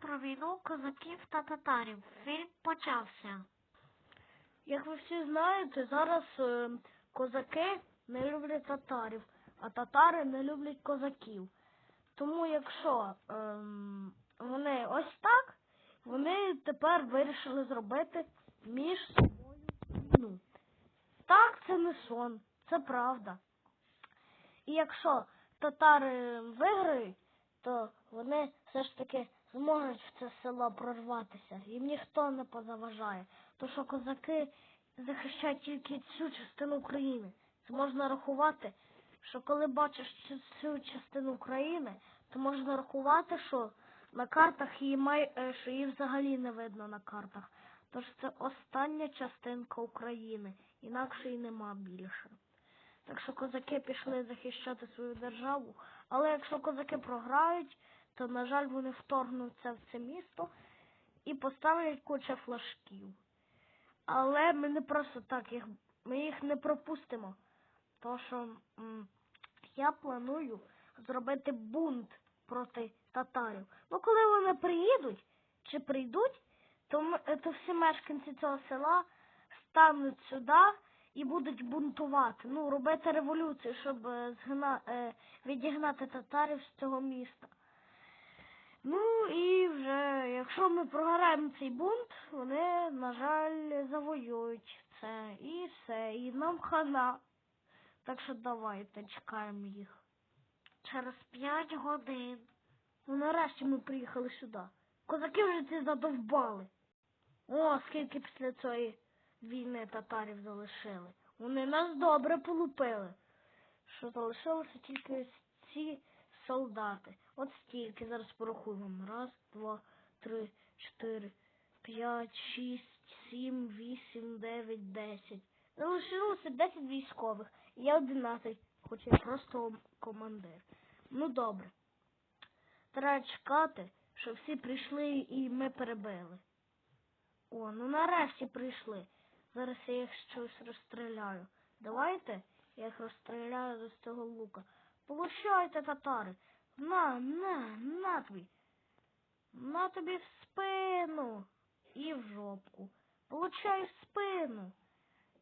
про війну козаків та татарів. Фільм почався. Як ви всі знаєте, зараз е, козаки не люблять татарів, а татари не люблять козаків. Тому якщо ем, вони ось так, вони тепер вирішили зробити між собою війну. Так, це не сон, це правда. І якщо татари виграють, то вони все ж таки зможуть в це село прорватися. Їм ніхто не позаважає. То що козаки захищають тільки цю частину України. Це можна рахувати, що коли бачиш цю, частину України, то можна рахувати, що на картах її май, е, що її взагалі не видно на картах. Тож це остання частинка України, інакше і нема більше. Так що козаки пішли захищати свою державу, але якщо козаки програють, то, на жаль, вони вторгнуться в це місто і поставлять куча флажків. Але ми не просто так їх, ми їх не пропустимо. То що я планую зробити бунт проти татарів. Ну, коли вони приїдуть чи прийдуть, то, м- е, то всі мешканці цього села стануть сюди і будуть бунтувати. Ну, робити революцію, щоб е, згна, е, відігнати татарів з цього міста. Ну і вже, якщо ми програємо цей бунт, вони, на жаль, завоюють це і все, і нам хана. Так що давайте чекаємо їх. Через п'ять годин. Ну нарешті ми приїхали сюди. Козаки вже ці задовбали. О, скільки після цієї війни татарів залишили. Вони нас добре полупили. Що залишилося тільки ці солдати. От стільки. Зараз порахую вам. Раз, два, три, чотири, п'ять, шість, сім, вісім, дев'ять, десять. Залишилося десять військових. І я одинадцять, хоч я просто командир. Ну добре. Треба чекати, що всі прийшли і ми перебили. О, ну нарешті прийшли. Зараз я їх щось розстріляю. Давайте я їх розстріляю з цього лука. Получайте, татари. На, на, на тобі. На тобі в спину і в жопку. Получай в спину.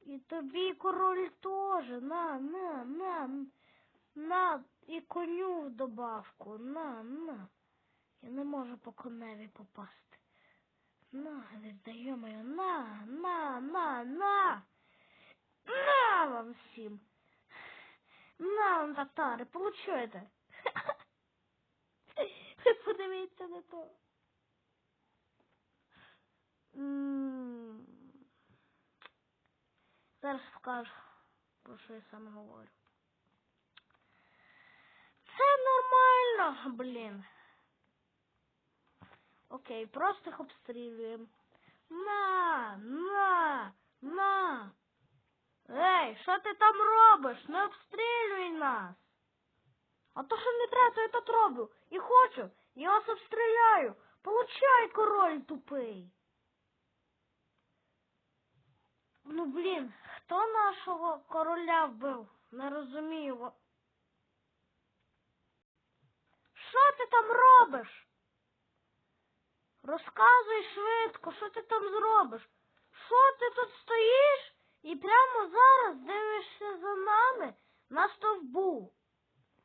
І тобі король теж. На, на, на, на, і коню в добавку. На, на. Я не можу по коневі попасти. На, віддаю мою. На, на, на, на. На вам всім. На вам, татари, получайте. Ви подивіться на то. М. Зараз скажу, про що я саме говорю. Це нормально, блін. Окей, просто їх обстрілюємо. На, на, на. Ей, що ти там робиш? Не обстрілюй Нас. А то, що не треба, то я тут роблю. І хочу. Я вас обстріляю. Получай, король тупий. Ну, блін, хто нашого короля вбив? Не розумію. Що ти там робиш? Розказуй швидко, що ти там зробиш? Що ти тут стоїш і прямо зараз дивишся за нами на стовбу?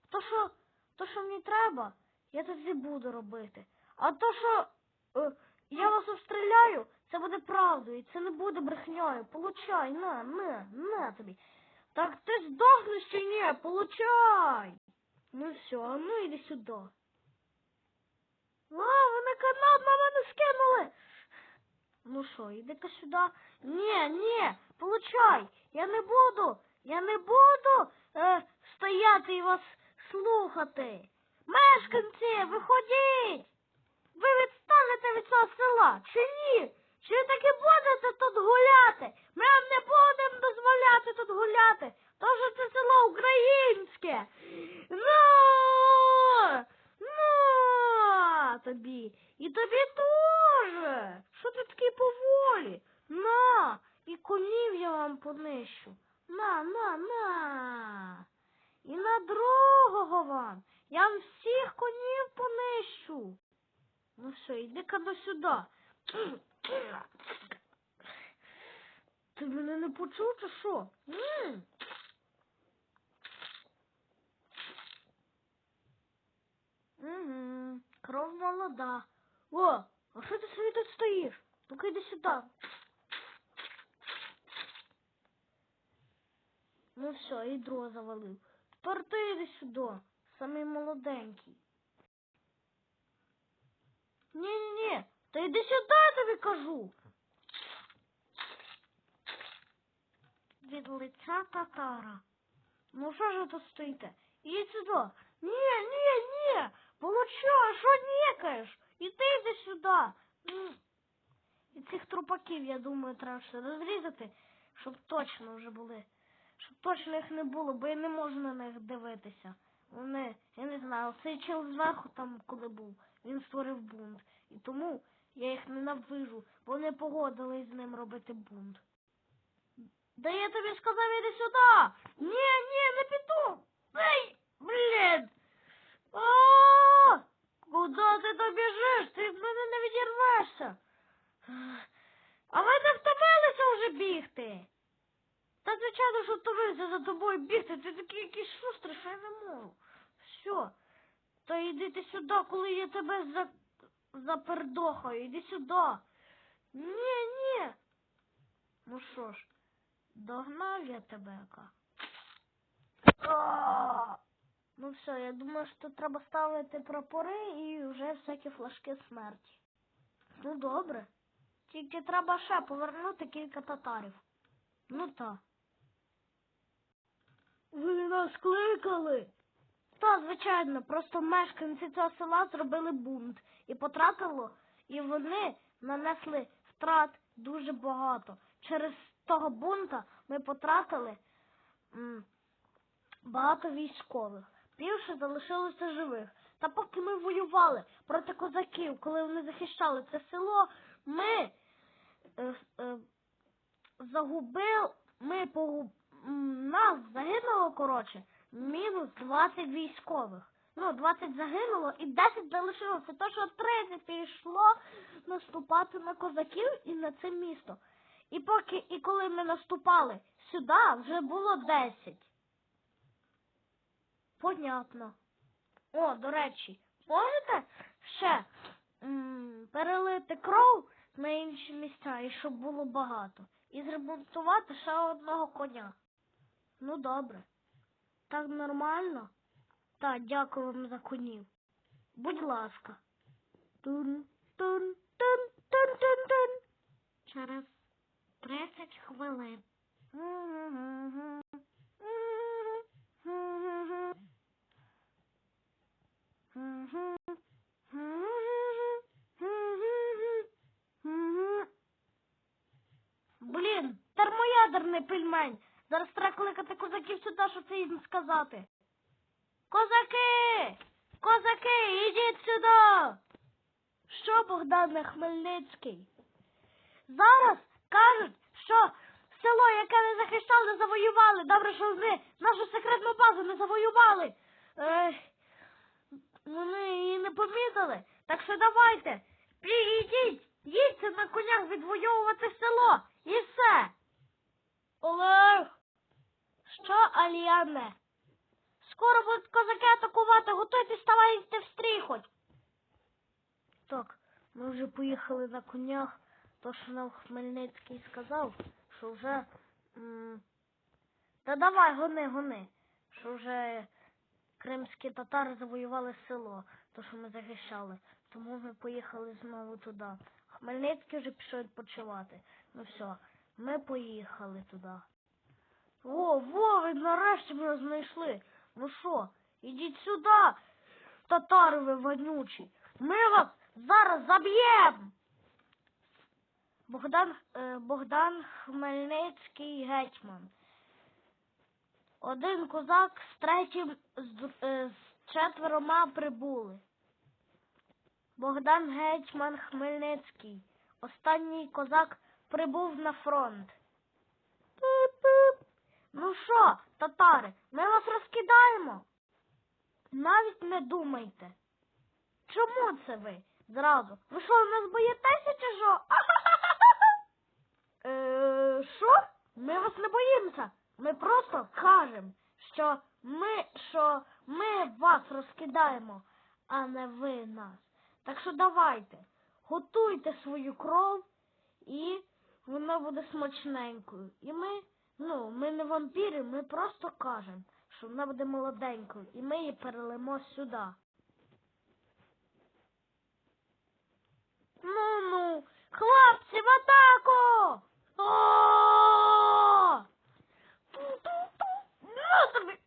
То що, то, що мені треба, я тоді буду робити. А то, що е, я вас обстріляю, це буде правдою, і це не буде брехньою. Получай, на, на, на тобі. Так ти здохнеш чи ні? Получай. Ну все, а ну іди сюди. А, вони канат на мене скинули. Ну що, іди-ка сюди. Ні, ні, получай. Я не буду, я не буду е, стояти і вас слухати. Мешканці, виходіть. Ви відстанете від цього села, чи ні? Чи ви таки будете тут гуляти? Ми вам не будемо дозволяти тут гуляти. Тож це село українське. На! На тобі. І тобі теж. Що ти такий поволі? На! І конів я вам понищу. На, на, на. І на другого вам. Я вам всіх конів понищу. Ну все, іди-ка до сюди. Ти мене не почув чи що? Угу. Кров молода. О, а що ти собі тут стоїш? Ну-ка йди сюди. Ну все, ядро завалив. Тепер ти йди сюди, самий молоденький. Ні-ні-ні, та йди сюди, тобі кажу. Від лиця татара. Ну що ж ви тут стоїте? Ідіть сюди. Ні, ні, ні. Получай, що нікаєш? Іди йди сюди. І цих трупаків, я думаю, треба ще розрізати, щоб точно вже були. Щоб точно їх не було, бо я не можу на них дивитися. Вони, я не знаю, цей чел зверху там, коли був, він створив бунт. І тому я їх ненавижу, бо вони погодились з ним робити бунт. Да я тобі сказав, іди сюди. Ні, ні, не піду. Ей, блін. А, Куди ти то біжиш? Ти від мене не відірвешся. А ви не втомилися вже бігти? Та звичайно, що втомився за тобою бігти. Ти такий якийсь шустрий, що я не можу. Все. Та йди ти сюди, коли я тебе за... запердохаю. Іди сюди. Ні, ні. Ну що ж, догнав я тебе, яка. Ну все, я думаю, що треба ставити прапори і вже всякі флажки смерті. Ну добре. Тільки треба ще повернути кілька татарів. Ну та. Ви нас кликали? Та, звичайно, просто мешканці цього села зробили бунт і потратило, і вони нанесли втрат дуже багато. Через того бунта ми потратили м, багато військових. Більше залишилося живих. Та поки ми воювали проти козаків, коли вони захищали це село, ми е, е, загубили, ми погуб... нас загинуло, коротше, мінус 20 військових. Ну, 20 загинуло і 10 залишилося. То, що 30 пішло наступати на козаків і на це місто. І поки, і коли ми наступали сюди, вже було 10. Понятно. О, до речі, можете ще м, перелити кров на інші місця, і щоб було багато. І зремонтувати ще одного коня. Ну добре. Так нормально? Так, дякую вам за конів. Будь ласка. Тун, тун, тун, тун, тун, тун. Через 30 хвилин. Блін, термоядерний пельмень. Зараз треба кликати козаків сюди, щоб це їм сказати. Козаки! Козаки, ідіть сюди! Що, Богдане Хмельницький? Зараз кажуть, що село, яке не захищали, завоювали. Добре, що вони нашу секретну базу не завоювали. Ех, вони її не помітили. Так що давайте, приїдіть, їдьте на конях відвоювати село. І все. Олег. Що, Аліане? Скоро будуть козаки атакувати, готуйтесь, ставайте в стрій хоч. Так, ми вже поїхали на конях, то що нам Хмельницький сказав, що вже. М- Та давай, гони, гони. Що вже кримські татари завоювали село, то що ми захищали. Тому ми поїхали знову туди. Хмельницький вже пішов відпочивати. Ну все, ми поїхали туди. О, во, ви нарешті мене знайшли. Ну що, ідіть сюди, татари ви вонючі. Ми вас зараз заб'ємо. Богдан, е, Богдан Хмельницький гетьман. Один козак з третім з, е, з четверома прибули. Богдан Гетьман Хмельницький. Останній козак прибув на фронт. Ну що, татари, ми вас розкидаємо? Навіть не думайте. Чому це ви? Зразу. Ви що, нас боїтеся чи що? Е? Ми вас не боїмося. Ми просто кажемо, що ми, що ми вас розкидаємо, а не ви нас. Так що давайте, готуйте свою кров і вона буде смачненькою. І ми, ну, ми не вампіри, ми просто кажемо, що вона буде молоденькою, і ми її перелимо сюди. Ну ну, хлопці, в атаку!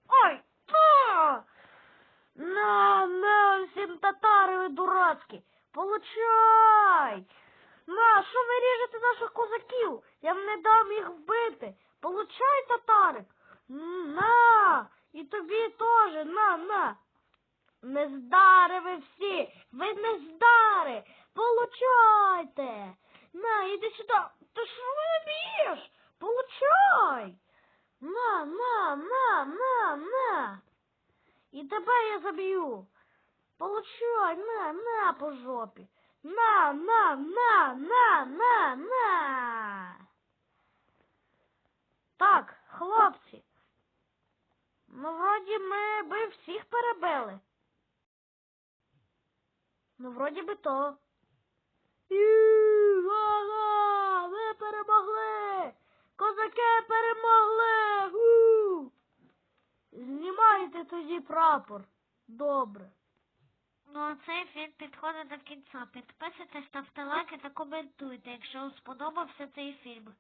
Ой! На, на, всім татари ви дурацькі! Получай! На, що ви ріжете наших козаків? Я не дам їх вбити. Получай, татарик! На! І тобі теж, на, на! Не здари ви всі! Ви не здари! Получайте! На, іди сюди! Та що ви б'єш? Получай! На, на, на, на, на! І тебе я заб'ю! Получай, на, на по жопі! На, на, на, на, на, на! Так, хлопці. Ну, вроді ми би всіх перебили. Ну, вроді би то. Ага, ви перемогли! Козаки перемогли! У! Знімайте тоді прапор. Добре. Ну а цей фільм підходить до кінця. Підписуйтесь, ставте лайки та коментуйте, якщо вам сподобався цей фільм.